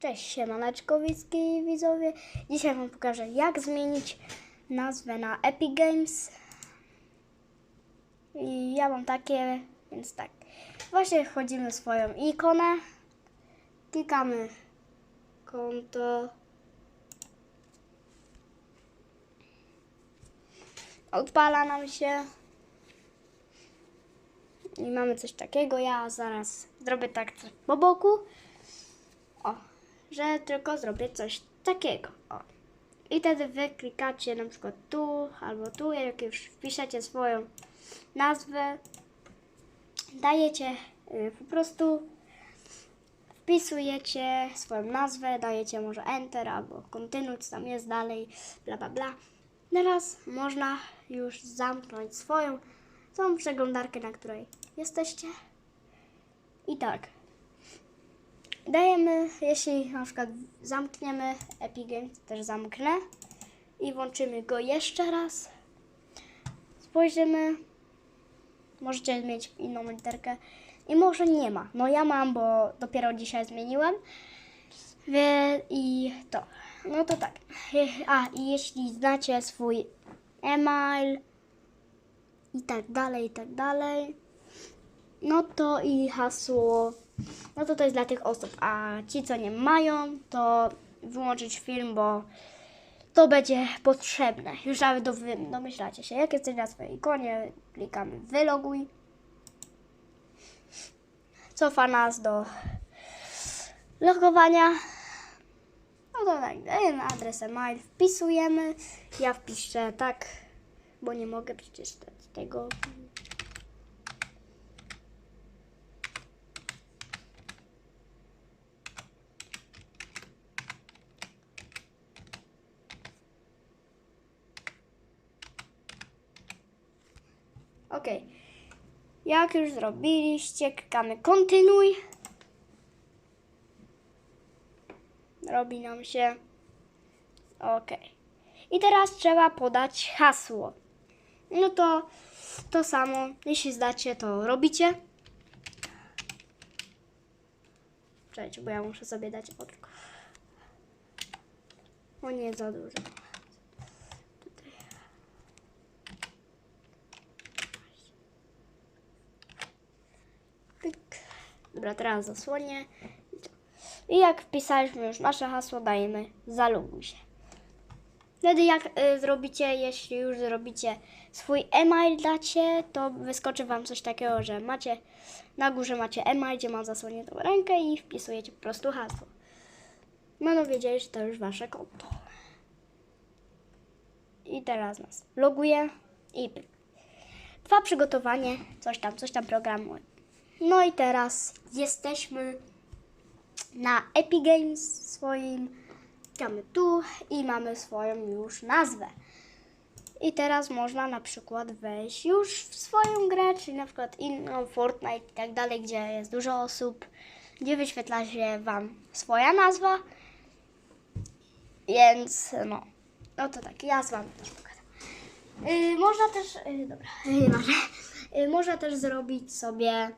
Cześć, siemaneczko widzki widzowie. Dzisiaj Wam pokażę jak zmienić nazwę na Epic Games. I ja mam takie, więc tak. Właśnie wchodzimy w swoją ikonę. Klikamy konto. Odpala nam się. I mamy coś takiego. Ja zaraz zrobię tak po boku. O, że tylko zrobię coś takiego. O. I wtedy wy klikacie na przykład tu albo tu, jak już wpiszecie swoją nazwę, dajecie y, po prostu wpisujecie swoją nazwę, dajecie może Enter albo kontynuuj, co tam jest dalej, bla bla bla. Teraz można już zamknąć swoją tą przeglądarkę, na której jesteście. I tak, Dajemy, jeśli na przykład zamkniemy Epic Games, też zamknę i włączymy go jeszcze raz. Spojrzymy. Możecie mieć inną literkę. I może nie ma. No ja mam, bo dopiero dzisiaj zmieniłem. I to. No to tak. A, i jeśli znacie swój e-mail i tak dalej, i tak dalej, no to i hasło no to to jest dla tych osób, a ci, co nie mają, to wyłączyć film, bo to będzie potrzebne. Już nawet do domyślacie się, jak jesteś na swojej ikonie, klikamy wyloguj. Cofa nas do logowania. No to tak, adres e-mail, wpisujemy. Ja wpiszę tak, bo nie mogę przecież tego Ok. Jak już zrobiliście, klikamy kontynuuj. Robi nam się. Ok. I teraz trzeba podać hasło. No to to samo. Jeśli zdacie, to robicie. Cześć, bo ja muszę sobie dać odruch. O nie, za dużo. Tutaj. Pyk. Dobra, teraz zasłonię. I jak wpisaliśmy już nasze hasło, dajemy zaloguj się. Wtedy jak y, zrobicie, jeśli już zrobicie swój e-mail dacie, to wyskoczy Wam coś takiego, że macie na górze macie e-mail, gdzie ma zasłoniętą rękę i wpisujecie po prostu hasło. Będą wiedzieli, że to już Wasze konto. I teraz nas loguje i pyk. Trwa przygotowanie, coś tam, coś tam programu. No i teraz jesteśmy na Epic Games swoim. Klikamy tu i mamy swoją już nazwę. I teraz można na przykład wejść już w swoją grę, czyli na przykład inną, Fortnite i tak dalej, gdzie jest dużo osób, gdzie wyświetla się Wam swoja nazwa. Więc no, no to tak, ja z Wami też pokażę. Yy, można też, yy, dobra, yy, można też zrobić sobie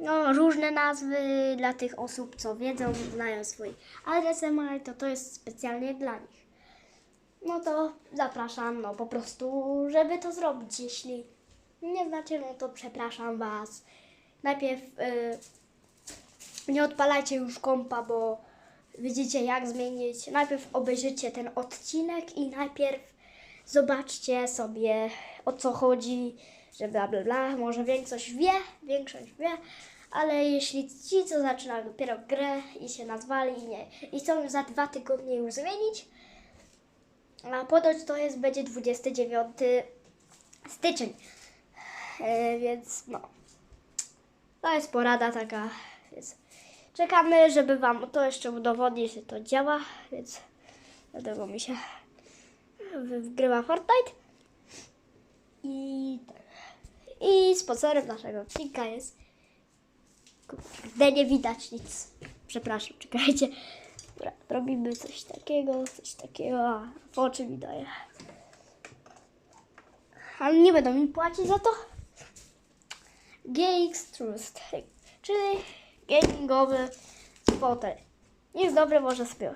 no, różne nazwy dla tych osób, co wiedzą, znają swój adres e-mail, to to jest specjalnie dla nich. No to zapraszam, no po prostu, żeby to zrobić. Jeśli nie znacie, no to przepraszam Was. Najpierw yy, nie odpalajcie już kompa, bo widzicie jak zmienić. Najpierw obejrzyjcie ten odcinek i najpierw zobaczcie sobie o co chodzi, że bla bla bla. Może większość wie, większość wie, ale jeśli ci, co zaczynają dopiero grę i się nazwali i, nie, i chcą za dwa tygodnie już zmienić, a ponoć to jest będzie 29 styczeń. E, więc no. To jest porada taka. Więc czekamy, żeby Wam to jeszcze udowodnić, że to działa. Więc dlatego mi się wgrywa Fortnite. I, I sponsorem naszego odcinka jest. Kurde, nie widać nic. Przepraszam, czekajcie. Dobra, robimy coś takiego, coś takiego. A, w oczy mi daje. Ale nie będą mi płacić za to. GX Trust, czyli gamingowy fotel. jest dobre, może sobie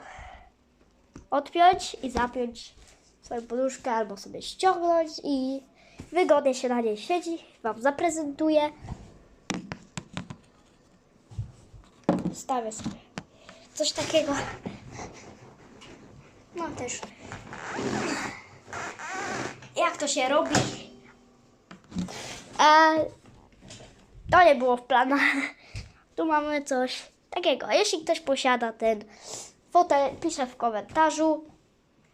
odpiąć i zapiąć swoją poduszkę albo sobie ściągnąć i wygodnie się na niej siedzi. Wam zaprezentuję. Stawię sobie coś takiego. No też. Jak to się robi? E, to nie było w planach. Tu mamy coś takiego. Jeśli ktoś posiada ten fotel, pisze w komentarzu.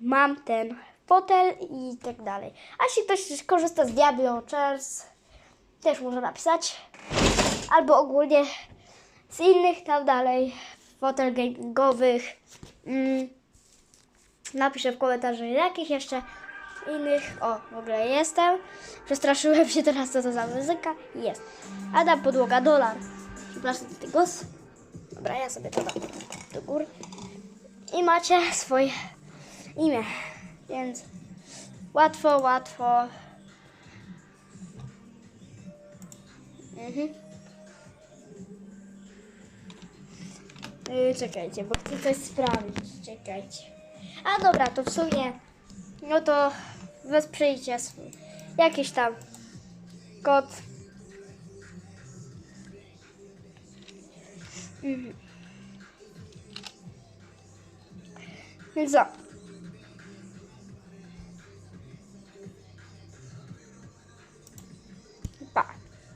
Mam ten fotel i tak dalej. A jeśli ktoś korzysta z Diablo Chairs, też może napisać. Albo ogólnie z innych tam dalej fotel gamingowych. Mm, napiszę w komentarzu jakich jeszcze innych. O, w ogóle jestem. Przestraszyłem się teraz, co to za muzyka. Jest. Adam Podłoga, dolar. Przepraszam za ten głos. Dobra, ja sobie to dam do góry. I macie swoje imię. Więc łatwo, łatwo. Mhm. Yy, czekajcie, bo chcę coś sprawdzić. Czekajcie. A dobra, to w sumie, no to wesprzyjcie jakiś tam kod. Mhm. Więc?